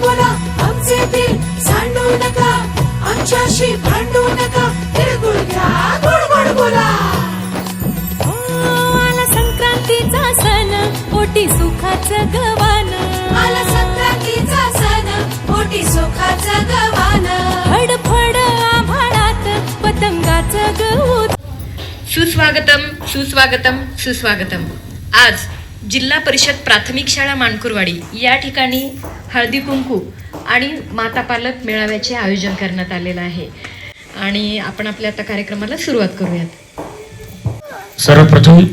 बोला आमचे ते सांडू नका आमच्याशी भांडू नका तिळगुळ घ्या गोड गोड बोला. आला संक्रांतीचा सण पोटी सुखाचं गवान आला संक्रांतीचा सण पोटी सुखाचं गवान फडफड आभाळात पतंगाचं सुस्वागतम सुस्वागतम सुस्वागतम. आज जिल्हा परिषद प्राथमिक शाळा मानकुरवाडी. या ठिकाणी हळदी कुंकू आणि माता पालक मेळाव्याचे आयोजन करण्यात आलेलं आहे. आणि आपण आपल्या आता कार्यक्रमाला सुरुवात करूयात. सर्वप्रथम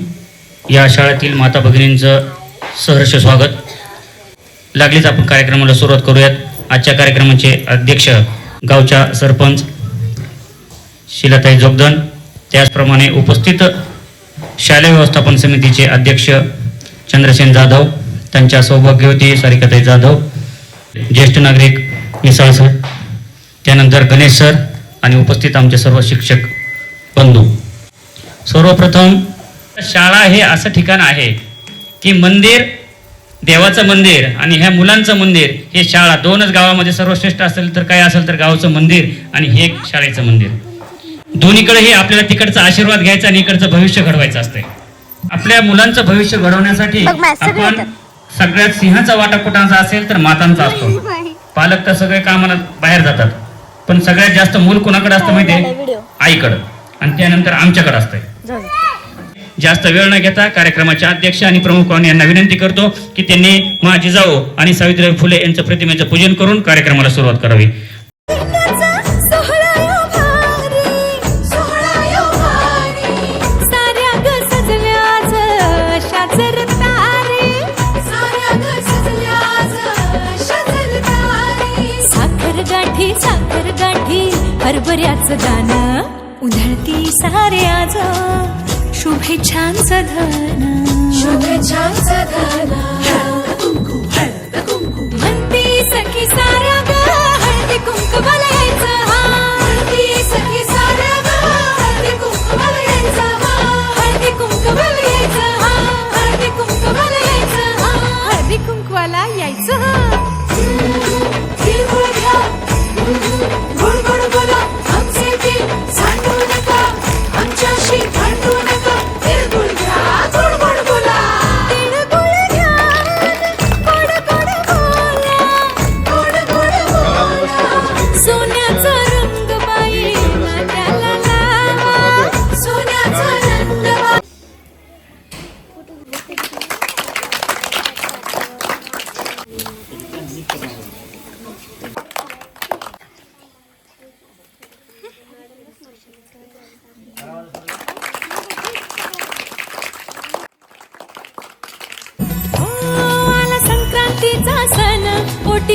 या शाळेतील माता भगिनींचं सहर्ष स्वागत. लागलीच आपण कार्यक्रमाला सुरुवात करूयात. आजच्या कार्यक्रमाचे अध्यक्ष गावच्या सरपंच शिलाताई जोगदन. त्याचप्रमाणे उपस्थित शालेय व्यवस्थापन समितीचे अध्यक्ष चंद्रसेन जाधव त्यांच्या सौभाग्यवती सारिकाताई जाधव ज्येष्ठ नागरिक मिसाळ सर त्यानंतर गणेश सर आणि उपस्थित आमचे सर्व शिक्षक बंधू. सर्वप्रथम शाळा हे असं ठिकाण आहे की मंदिर देवाचं मंदिर आणि ह्या मुलांचं मंदिर हे शाळा दोनच गावामध्ये सर्वश्रेष्ठ असेल तर काय असेल तर गावचं मंदिर आणि हे शाळेचं मंदिर. दोन्हीकडेही आपल्याला तिकडचा आशीर्वाद घ्यायचा आणि इकडचं भविष्य घडवायचं असतंय. आपल्या मुलांचं भविष्य घडवण्यासाठी आपण सगळ्यात सिंहाचा वाटा कुठाचा असेल तर मातांचा असतो. पालक तर सगळे कामाला बाहेर जातात. पण सगळ्यात जास्त मूल कोणाकडे असतं माहितीये आईकडं. आणि त्यानंतर आमच्याकडे असतंय. जास्त वेळ न घेता कार्यक्रमाचे अध्यक्ष आणि प्रमुख पाहुणे यांना विनंती करतो की त्यांनी माझी जाओ आणि सावित्रीबाई फुले यांचं प्रतिमेचं पूजन करून कार्यक्रमाला सुरुवात करावी. हरभऱ्याचं गाणं. उधळती सारे आज शुभेच्छांचं धन. शुभेच्छांचं धन.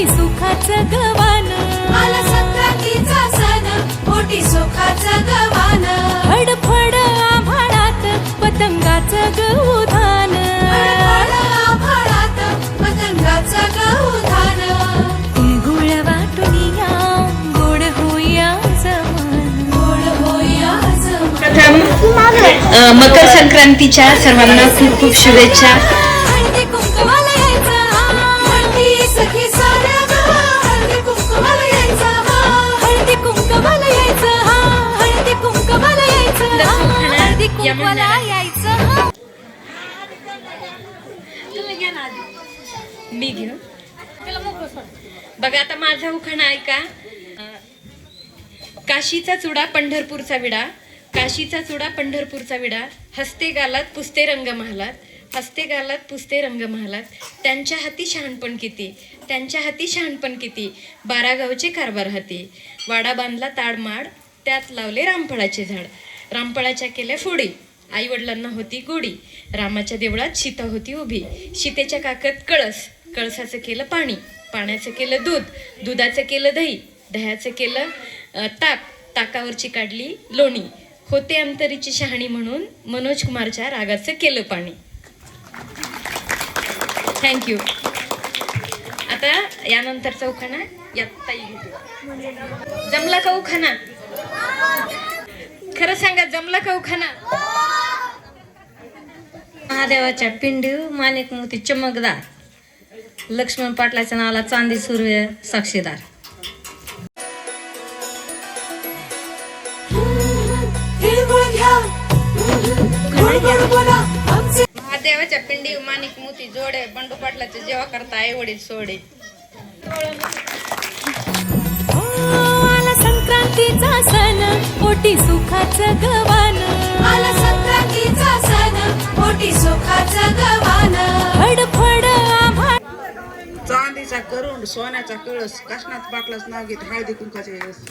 पोटी सुखाचं गवान. आला संक्रांतीचा सण सुखाचं गवान. फडफड आभाळात पतंगाचं आभाळात पतंगाचं गहुधान तिळगुळ या गोड होया जमान गोड होया जमा. प्रथम अ, मकर संक्रांतीच्या सर्वांना खूप खूप शुभेच्छा. मी घेऊ. बघा आता माझा उखाणा ऐका काशीचा चुडा पंढरपूरचा विडा. काशीचा चुडा पंढरपूरचा विडा. हस्ते गालात पुसते रंग महालात. हस्ते गालात पुसते रंग महालात. त्यांच्या हाती शहाणपण किती? त्यांच्या हाती शहाणपण किती? बारागावचे कारभार हाती. वाडा बांधला ताडमाड त्यात लावले रामफळाचे झाड. रामफळाच्या केल्या फोडी. आई वडिलांना होती गोडी. रामाच्या देवळात सीता होती उभी. सीतेच्या काकत कळस. कळसाचं केलं पाणी पाण्याचं केलं दूध दुधाचं केलं दही दह्याचं केलं ताक ताकावरची काढली लोणी. होते अंतरीची शहाणी म्हणून मनोज कुमारच्या रागाचं केलं पाणी. थँक्यू आता यानंतरचा उखाणा यात जमला का उखाणा खरं सांगा जमला का उखाणा महादेवाच्या पिंडी माणिक मोती चमकदार. लक्ष्मण पाटलाच्या नावाला चांदी सूर्य साक्षीदार. महादेवाच्या पिंडी माणिक मोती जोडे बंडू पाटलाचे जेव्हा करता आई वडील सोडे. संक्रांतीचा सण पोटी सुखाचं गवान आला संक्रांतीचा सण मोठी सुखाचं गवान करून सोन्याचा कळस काशनाथ पाटलाच नाव घेत हळदी कुंकाचे वेळेस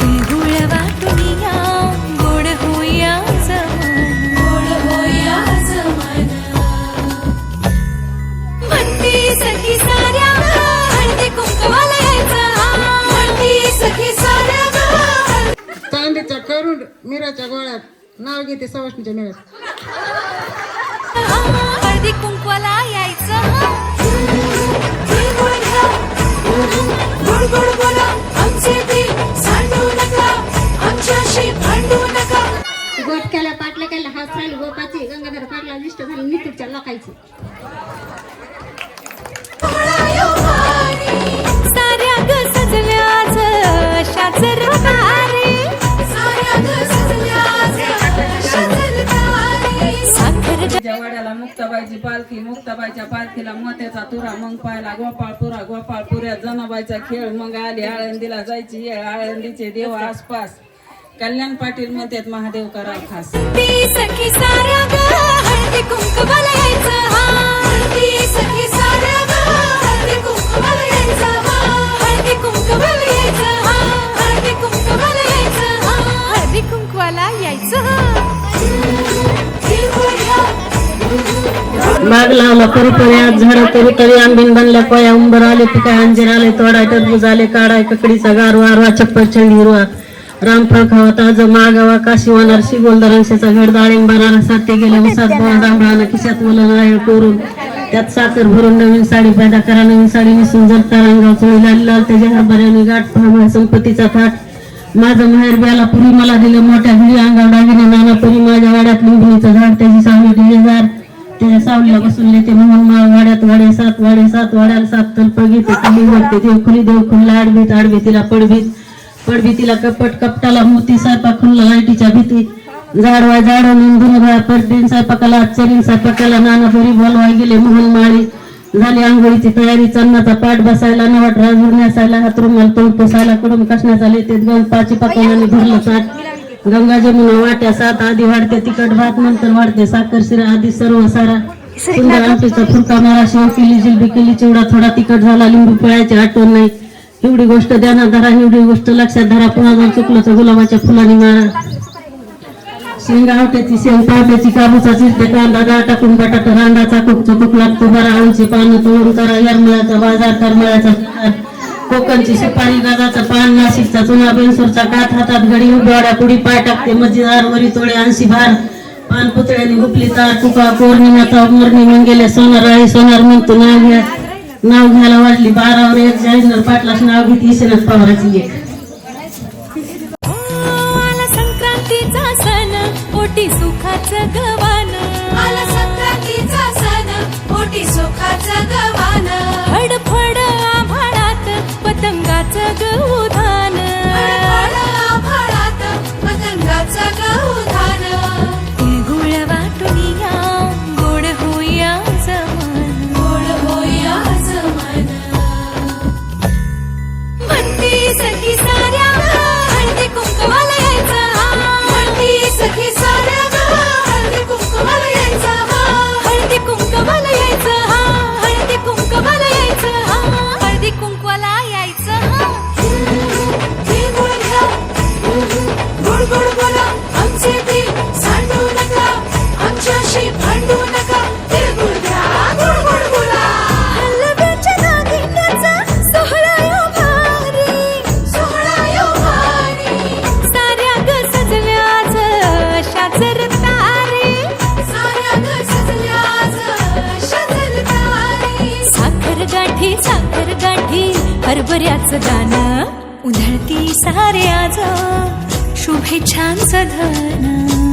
तिळगुळ वाटूया चांदीचा मिराच्या गोळ्यात नाव घेते सवाष्णीच्या मेळ्यात. गोड गोड बोला आमचे ते सांडू नका आमच्याशी भांडू नका गोट हात गोपाची गंगाधर पाटला लिस्ट झाली नितीच्या लोकांची वाड्याला मुक्ताबाईची पालखी मुक्ताबाईच्या पालखीला मोत्याचा तुरा मग पाहिला गोपाळपुरा गोपाळपुऱ्या जनाबाईचा खेळ मग आली आळंदीला जायची येळ आळंदीचे देव आसपास. कल्याण पाटील म्हणतात महादेव करा खास. सखी सारा बाग लावला परी परी आज झाड तरी तरी आंबीन बनल्या पया उंबर आले पिकाय अंजीर आले तोडाय टरबूज आले काढाय ककडीचा गारवा वारवा चप्पल चंडी हिरवा. रामफळ खावा ताज मागावा काशी वानार शिगोल दरांशाचा घड डाळिंब बनारा साते गेले उसात बोळा जांभळानं खिशात मुलं नारळ कोरून. त्यात साखर भरून नवीन साडी पैदा करा नवीन साडी नेसून जगता रंगाव चोळी लाल लाल त्याच्या हरभऱ्याने गाठ फामा संपत्तीचा थाट. माझं माहेर ब्याला पुरी मला दिलं मोठ्या घरी अंगाव डागिने नाना पुरी माझ्या वाड्यात लिंबणीचं झाड त्याची सावली डिझेजार त्याच्या सावलीला बसून येते म्हणून वाड्यात वाडे सात वाडे सात वाड्याला सात तल घेते खाली वरते देवखुली देवखुलीला आडवीत आडवी तिला पडवीत पडवी तिला कपट कपटाला मोती सायपा खुल्ला लाईटीच्या भीती. जाडवा झाड निंदून भया पडदीन सायपाकाला चरीन सायपाकाला नाना पुरी बोलवाय गेले मोहन माळी. झाली आंघोळीची तयारी चन्नाचा पाठ बसायला नवाट राजूर नेसायला हात तोंड पोसायला कडून कसण्यात आले ते दोन पाची पकवानाने भरलं पाठ गंगा जमुना वाट्या सात आधी वाढते तिखट भात नंतर वाढते साखर शिरा आधी सर्व सारा. सुंदर आमटीचा फुलका मारा शेव केली जिलबी केली चिवडा थोडा तिखट झाला लिंबू पिळायची आठवण नाही. एवढी गोष्ट ध्यानात धरा एवढी गोष्ट लक्षात धरा पुन्हा जर चुकलं तर गुलाबाच्या फुलाने मारा. शेंगा आवट्याची शेंग पावट्याची काबूचा चिरते कांदा डाळ टाकून बटाटा रांडा चाकूक चुकूक लागतो बरा आळूची पानं तोडून करा यारमळ्याचा बाजार करमळ्याचा. कोकणची सुपारी गाजाचा पान नाशिकचा चुना बेनसूरचा कात हातात घडी उभ्याड्या पुढी पाय टाकते मजेदार वरी तोडे ऐंशी भार. पान पुतळ्याने गुपली तार तुका पौर्णिमाचा मोरणी मंगेले सोनार राळी सोनार म्हणतो नाव घ्या. नाव घ्यायला वाटली बारावर एक जाईंदर पाटलाच नाव घेत ईशनाथ पवाराची एक. आला संक्रांतीचा सण पोटी सुखाचं गवान आला संक्रांतीचा सण मोठी सुखाचं गवान पतंगाचं गौधान फळात आभाळात पतंगाचं बऱ्याच दान उधळती सारे आज. शुभेच्छांचं धन.